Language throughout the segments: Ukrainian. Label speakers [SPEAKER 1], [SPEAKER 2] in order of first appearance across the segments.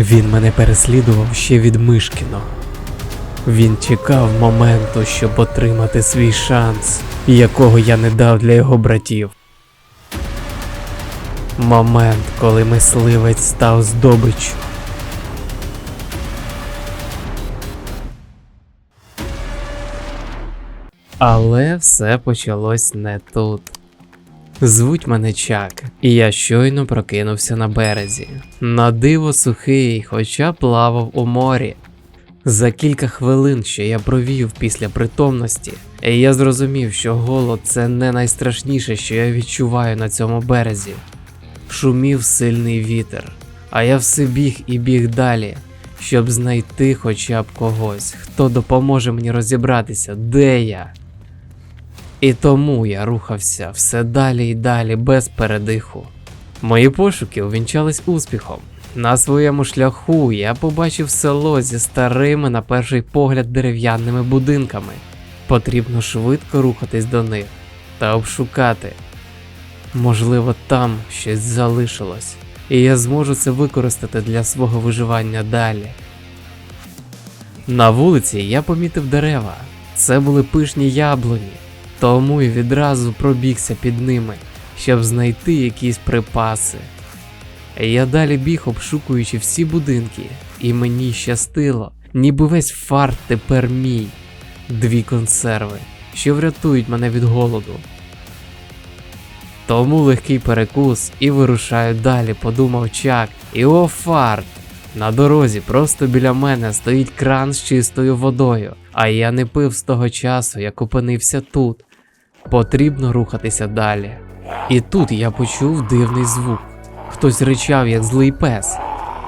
[SPEAKER 1] Він мене переслідував ще від Мишкіно. Він чекав моменту, щоб отримати свій шанс, якого я не дав для його братів. Момент, коли мисливець став здобиччю. Але все почалось не тут. Звуть мене Чак, і я щойно прокинувся на березі. На диво сухий, хоча плавав у морі. За кілька хвилин, що я провів після притомності, я зрозумів, що голод це не найстрашніше, що я відчуваю на цьому березі. Шумів сильний вітер, а я все біг і біг далі, щоб знайти хоча б когось, хто допоможе мені розібратися, де я. І тому я рухався все далі і далі без передиху. Мої пошуки увінчались успіхом. На своєму шляху я побачив село зі старими, на перший погляд, дерев'яними будинками. Потрібно швидко рухатись до них та обшукати. Можливо, там щось залишилось, і я зможу це використати для свого виживання далі. На вулиці я помітив дерева. Це були пишні яблуні, тому й відразу пробігся під ними, щоб знайти якісь припаси. Я далі біг, обшукуючи всі будинки, і мені щастило, ніби весь фарт тепер мій. Дві консерви, що врятують мене від голоду. Тому легкий перекус і вирушаю далі, подумав Чак. І о фарт! На дорозі просто біля мене стоїть кран з чистою водою, а я не пив з того часу, як опинився тут. Потрібно рухатися далі. І тут я почув дивний звук. Хтось ричав, як злий пес.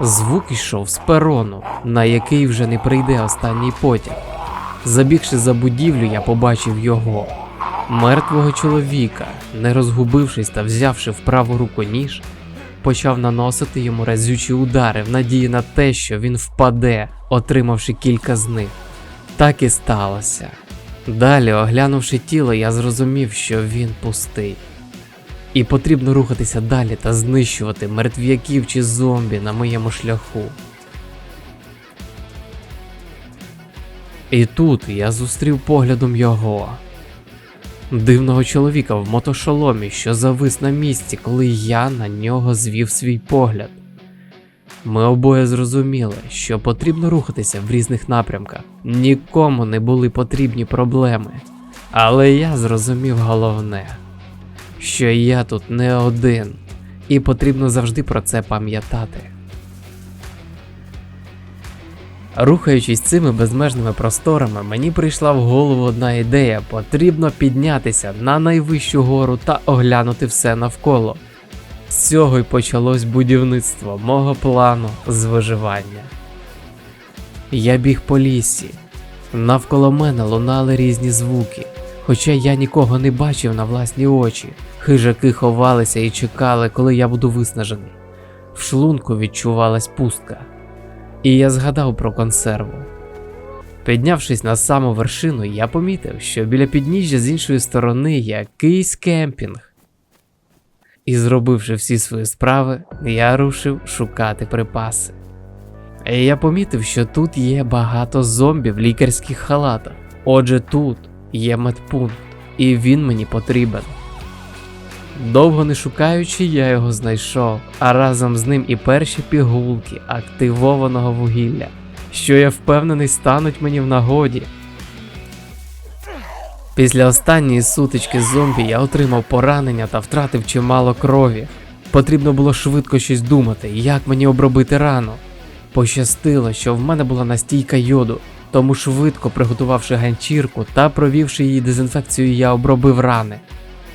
[SPEAKER 1] Звук йшов з перону, на який вже не прийде останній потяг. Забігши за будівлю, я побачив його. Мертвого чоловіка, не розгубившись та взявши в праву руку ніж, почав наносити йому разючі удари в надії на те, що він впаде, отримавши кілька з них. Так і сталося. Далі, оглянувши тіло, я зрозумів, що він пустий. І потрібно рухатися далі та знищувати мертв'яків чи зомбі на моєму шляху. І тут я зустрів поглядом його. Дивного чоловіка в мотошоломі, що завис на місці, коли я на нього звів свій погляд. Ми обоє зрозуміли, що потрібно рухатися в різних напрямках. Нікому не були потрібні проблеми. Але я зрозумів головне, що я тут не один, і потрібно завжди про це пам'ятати. Рухаючись цими безмежними просторами, мені прийшла в голову одна ідея: потрібно піднятися на найвищу гору та оглянути все навколо. З цього й почалось будівництво мого плану з виживання. Я біг по лісі. Навколо мене лунали різні звуки, хоча я нікого не бачив на власні очі. Хижаки ховалися і чекали, коли я буду виснажений. В шлунку відчувалась пустка. І я згадав про консерву. Піднявшись на саму вершину, я помітив, що біля підніжжя з іншої сторони якийсь кемпінг. І зробивши всі свої справи, я рушив шукати припаси. І я помітив, що тут є багато зомбі в лікарських халатах. Отже, тут є медпункт, і він мені потрібен. Довго не шукаючи, я його знайшов, а разом з ним і перші пігулки активованого вугілля, що я впевнений стануть мені в нагоді. Після останньої сутички зомбі я отримав поранення та втратив чимало крові. Потрібно було швидко щось думати, як мені обробити рану. Пощастило, що в мене була настійка йоду, тому швидко приготувавши ганчірку та провівши її дезінфекцію, я обробив рани.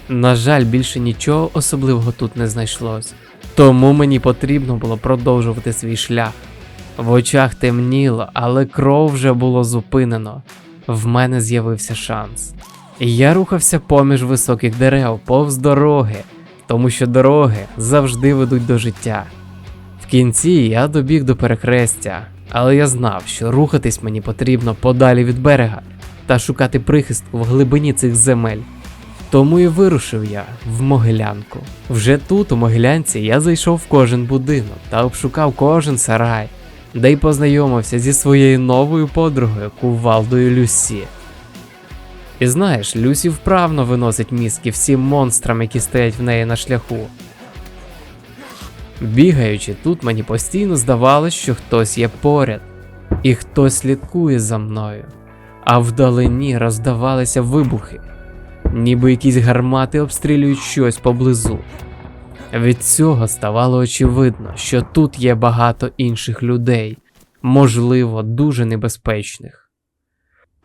[SPEAKER 1] На жаль, більше нічого особливого тут не знайшлось, тому мені потрібно було продовжувати свій шлях. В очах темніло, але кров вже було зупинено. В мене з'явився шанс. Я рухався поміж високих дерев, повз дороги, тому що дороги завжди ведуть до життя. В кінці я добіг до перехрестя, але я знав, що рухатись мені потрібно подалі від берега та шукати прихистку в глибині цих земель. Тому і вирушив я в Могилянку. Вже тут, у Могилянці, я зайшов в кожен будинок та обшукав кожен сарай. де й познайомився зі своєю новою подругою Кувалдою Люсі. І знаєш, Люсі вправно виносить мізки всім монстрам, які стоять в неї на шляху. Бігаючи тут, мені постійно здавалось, що хтось є поряд, і хтось слідкує за мною, а вдалині роздавалися вибухи, ніби якісь гармати обстрілюють щось поблизу. Від цього ставало очевидно, що тут є багато інших людей, можливо, дуже небезпечних.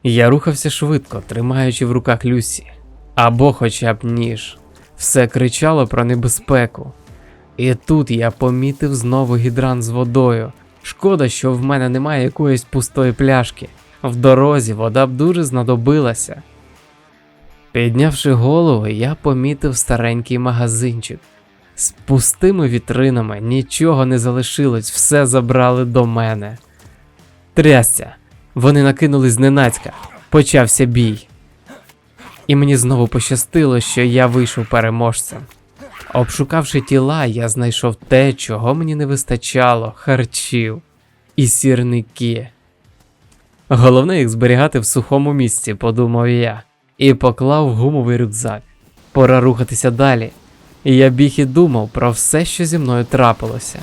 [SPEAKER 1] Я рухався швидко, тримаючи в руках Люсі, або хоча б ніж. Все кричало про небезпеку. І тут я помітив знову гідрант з водою. Шкода, що в мене немає якоїсь пустої пляшки. В дорозі вода б дуже знадобилася. Піднявши голову, я помітив старенький магазинчик. З пустими вітринами нічого не залишилось, все забрали до мене. Трясся. Вони накинулись зненацька. Почався бій. І мені знову пощастило, що я вийшов переможцем. Обшукавши тіла, я знайшов те, чого мені не вистачало харчів і сірники. Головне їх зберігати в сухому місці, подумав я, і поклав гумовий рюкзак. Пора рухатися далі. Я біг і думав про все, що зі мною трапилося.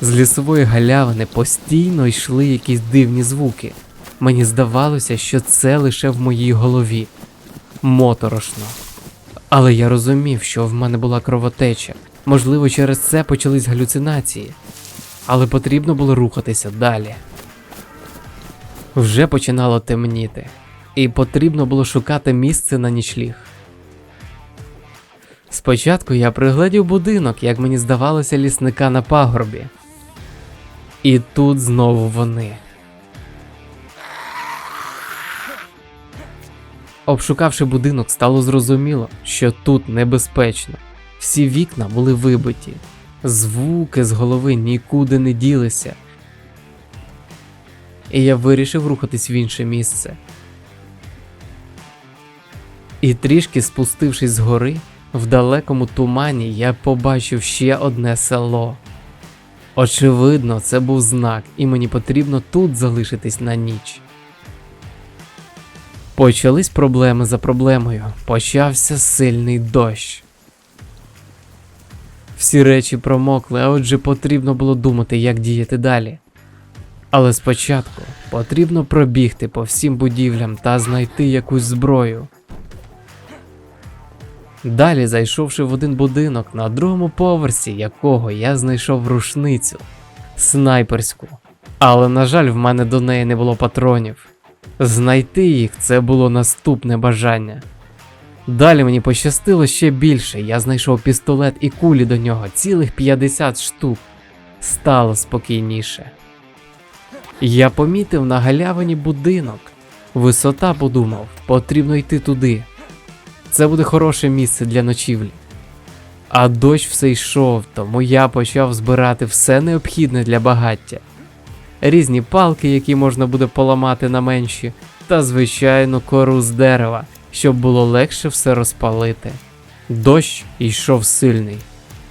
[SPEAKER 1] З лісової галявини постійно йшли якісь дивні звуки. Мені здавалося, що це лише в моїй голові. Моторошно. Але я розумів, що в мене була кровотеча. Можливо, через це почались галюцинації. Але потрібно було рухатися далі. Вже починало темніти, і потрібно було шукати місце на нічліг. Спочатку я пригледів будинок, як мені здавалося, лісника на пагорбі. І тут знову вони. Обшукавши будинок, стало зрозуміло, що тут небезпечно. Всі вікна були вибиті, звуки з голови нікуди не ділися. І я вирішив рухатись в інше місце. І трішки спустившись з гори, в далекому тумані я побачив ще одне село. Очевидно, це був знак, і мені потрібно тут залишитись на ніч. Почались проблеми за проблемою. Почався сильний дощ. Всі речі промокли, а отже потрібно було думати, як діяти далі. Але спочатку потрібно пробігти по всім будівлям та знайти якусь зброю. Далі, зайшовши в один будинок, на другому поверсі якого я знайшов рушницю снайперську. Але, на жаль, в мене до неї не було патронів. Знайти їх це було наступне бажання. Далі мені пощастило ще більше. Я знайшов пістолет і кулі до нього, цілих 50 штук. Стало спокійніше. Я помітив на галявині будинок. Висота подумав, потрібно йти туди. Це буде хороше місце для ночівлі. А дощ все йшов, тому я почав збирати все необхідне для багаття. Різні палки, які можна буде поламати на менші, та звичайно кору з дерева, щоб було легше все розпалити. Дощ йшов сильний,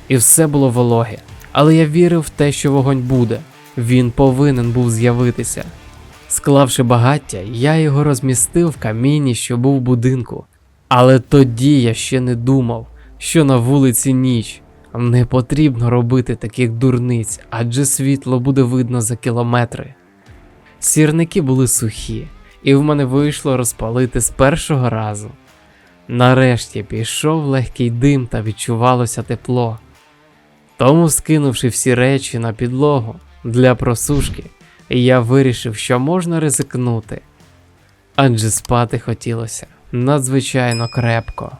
[SPEAKER 1] і все було вологе, але я вірив в те, що вогонь буде, він повинен був з'явитися. Склавши багаття, я його розмістив в камінні, що був в будинку. Але тоді я ще не думав, що на вулиці ніч. Не потрібно робити таких дурниць, адже світло буде видно за кілометри. Сірники були сухі, і в мене вийшло розпалити з першого разу. Нарешті пішов легкий дим та відчувалося тепло. Тому, скинувши всі речі на підлогу для просушки, я вирішив, що можна ризикнути, адже спати хотілося надзвичайно крепко.